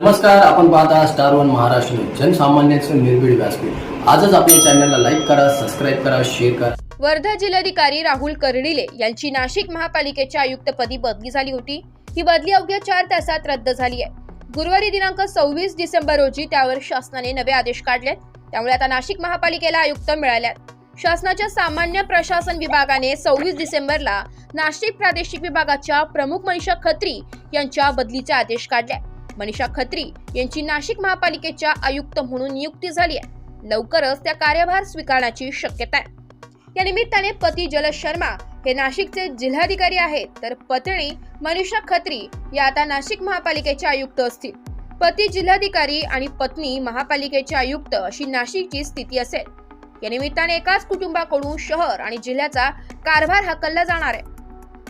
नमस्कार आपण पाहता स्टार वन महाराष्ट्र जनसामान्यांचं निर्भीड व्यासपीठ. आजच आपल्या चॅनलला लाईक करा सबस्क्राईब करा शेअर करा. वर्धा जिल्हाधिकारी राहुल कर्डिले यांची नाशिक महापालिकेच्या आयुक्तपदी बदली झाली होती. ही बदली अवघ्या चार तासात रद्द झाली आहे. गुरुवारी दिनांक सव्वीस डिसेंबर रोजी त्यावर शासनाने नवे आदेश काढले त्यामुळे आता नाशिक महापालिकेला आयुक्त मिळाल्यात. शासनाच्या सामान्य प्रशासन विभागाने सव्वीस डिसेंबरला नाशिक प्रादेशिक विभागाच्या प्रमुख मनीषा खत्री यांच्या बदलीचे आदेश काढले मनीषा खत्री यांची नाशिक महापालिकेच्या आयुक्त म्हणून नियुक्ती झाली आहे. लवकरच त्या कार्यभार स्वीकारण्याची शक्यता आहे. या निमित्ताने पती जल शर्मा हे नाशिकचे जिल्हाधिकारी आहेत. तर पत्नी मनीषा खत्री या आता नाशिक महापालिकेचे आयुक्त असतील. पती जिल्हाधिकारी आणि पत्नी महापालिकेचे आयुक्त अशी नाशिकची स्थिती असेल. या निमित्ताने एकाच कुटुंबाकडून शहर आणि जिल्ह्याचा कारभार हाकलला जाणार आहे.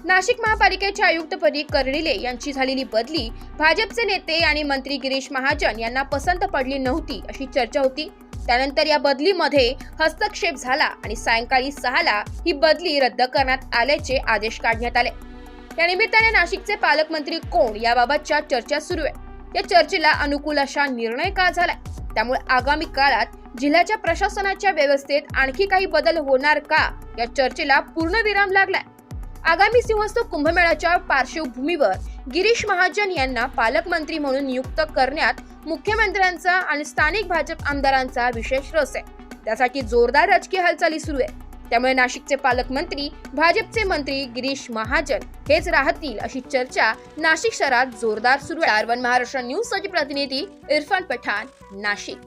नाशिक महापालिकेच्या आयुक्तपदी कर्डिले यांची झालेली बदली भाजपचे नेते आणि मंत्री गिरीश महाजन यांना पसंत पडली नव्हती अशी चर्चा होती. त्यानंतर या बदलीमध्ये हस्तक्षेप झाला आणि सायंकाळी सहाला ही बदली रद्द करण्यात आल्याचे आदेश काढण्यात आले. या निमित्ताने नाशिकचे पालकमंत्री कोण याबाबतच्या चर्चा सुरू आहे. या चर्चेला अनुकूल अशा निर्णय का झालाय? त्यामुळे आगामी काळात जिल्ह्याच्या प्रशासनाच्या व्यवस्थेत आणखी काही बदल होणार का? या चर्चेला पूर्ण विराम लागलाय. आगामी सिंहस्थ कुंभमेळ्याच्या पार्श्वभूमीवर गिरीश महाजन यांना पालकमंत्री म्हणून नियुक्त करण्यात मुख्यमंत्र्यांचा आणि स्थानिक भाजप आमदारांचा विशेष रस आहे. त्यासाठी जोरदार राजकीय हालचाली सुरू आहे त्यामुळे नाशिकचे पालकमंत्री भाजपचे मंत्री गिरीश महाजन हेच राहतील अशी चर्चा नाशिक शहरात जोरदार सुरू आहे. वन महाराष्ट्र न्यूजसाठी प्रतिनिधी इरफान पठाण नाशिक.